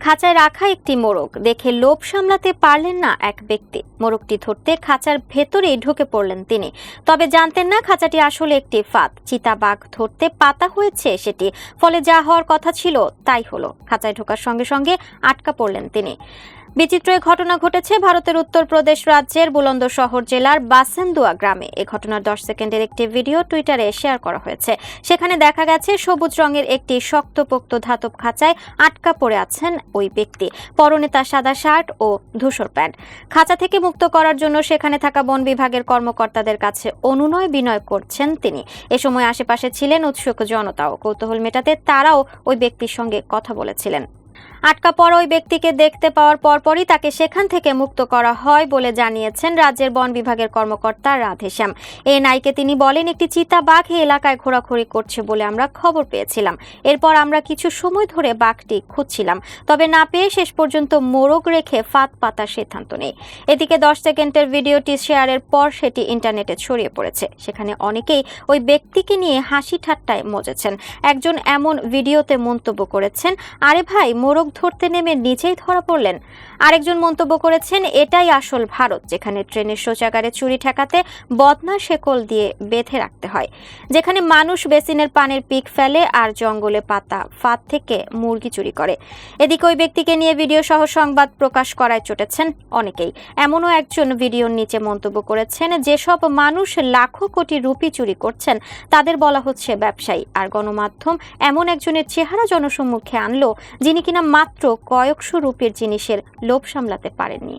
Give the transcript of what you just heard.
খাঁচায় রাখা একটি মোরগ। দেখে লোভ সামলাতে পারলেন না এক ব্যক্তি। মোরগটি ধরতে খাঁচার ভেতরেই ঢুকে পড়লেন তিনি। তবে জানতেন না খাঁচাটি আসলে একটি ফাঁদ। চিতাবাঘ ধরতে পাতা হয়েছে সেটি। ফলে যা হওয়ার কথা ছিল তাই হলো। খাঁচায় ঢোকার সঙ্গে সঙ্গে আটকা পড়লেন তিনি। বিচিত্র ঘটনা ঘটেছে ভারতের উত্তরপ্রদেশ রাজ্যের বুলন্দ শহর জেলার বাসেন্দুয়া গ্রামে। এ ঘটনার দশ সেকেন্ডের একটি ভিডিও টুইটারে শেয়ার করা হয়েছে। সেখানে দেখা গেছে, সবুজ রঙের একটি শক্তপোক্ত ধাতব খাঁচায় আটকা পড়ে আছেন ওই ব্যক্তি। পরনে তার সাদা শার্ট ও ধূসর প্যান্ট। খাঁচা থেকে মুক্ত করার জন্য সেখানে থাকা বন বিভাগের কর্মকর্তাদের কাছে অনুনয় বিনয় করছেন তিনি। এ সময় আশেপাশে ছিলেন উৎসুক জনতাও কৌতূহল মেটাতে তারাও ওই ব্যক্তির সঙ্গে কথা বলেছিলেন। আটকা পড়া ওই ব্যক্তিকে দেখতে পাওয়ার পরপরই তাকে সেখান থেকে মুক্ত করা হয় বলে জানিয়েছেন রাজ্যের বন বিভাগের কর্মকর্তা রাধেশ্যাম এ নাইকে তিনি বলেন, একটি চিতা বাঘ এলাকায় ঘোরাঘুরি করছে বলে আমরা খবর পেয়েছিলাম। এরপর আমরা কিছু সময় ধরে বাঘটি খুঁজছিলাম, তবে না পেয়ে শেষ পর্যন্ত মোরগ রেখে ফাঁদ পাতার সিদ্ধান্ত নেই। এদিকে দশ সেকেন্ডের ভিডিওটি শেয়ারের পর সেটি ইন্টারনেটে ছড়িয়ে পড়েছে। সেখানে অনেকেই ওই ব্যক্তিকে নিয়ে হাসি ঠাট্টায় মজেছেন। একজন এমন ভিডিওতে মন্তব্য করেছেন, আরে ভাই মোরগ ধরতে নেমে নিজেই ধরা পড়লেন। আরেকজন মন্তব্য করেছেন, এটাই আসল ভারত, যেখানে ট্রেনের শৌচাগারে চুরি ঠেকাতে বদনা শেকল দিয়ে বেঁধে রাখতে হয়, যেখানে মানুষ বেসিনের পানের পিক ফেলে আর জঙ্গলে পাতা ফাঁদ থেকে মুরগি চুরি করে। এদিকে ওই ব্যক্তিকে নিয়ে ভিডিও সহ সংবাদ প্রকাশ করায় চটেছেন অনেকেই। এমনও একজন ভিডিওর নিচে মন্তব্য করেছেন, যেসব মানুষ লাখো কোটি রুপি চুরি করছেন, তাদের বলা হচ্ছে ব্যবসায়ী, আর গণমাধ্যম এমন একজনের চেহারা জনসম্মুখে আনলো, যিনি কিনা মাত্র কয়েকশো রুপির জিনিসের লোভ সামলাতে পারেননি।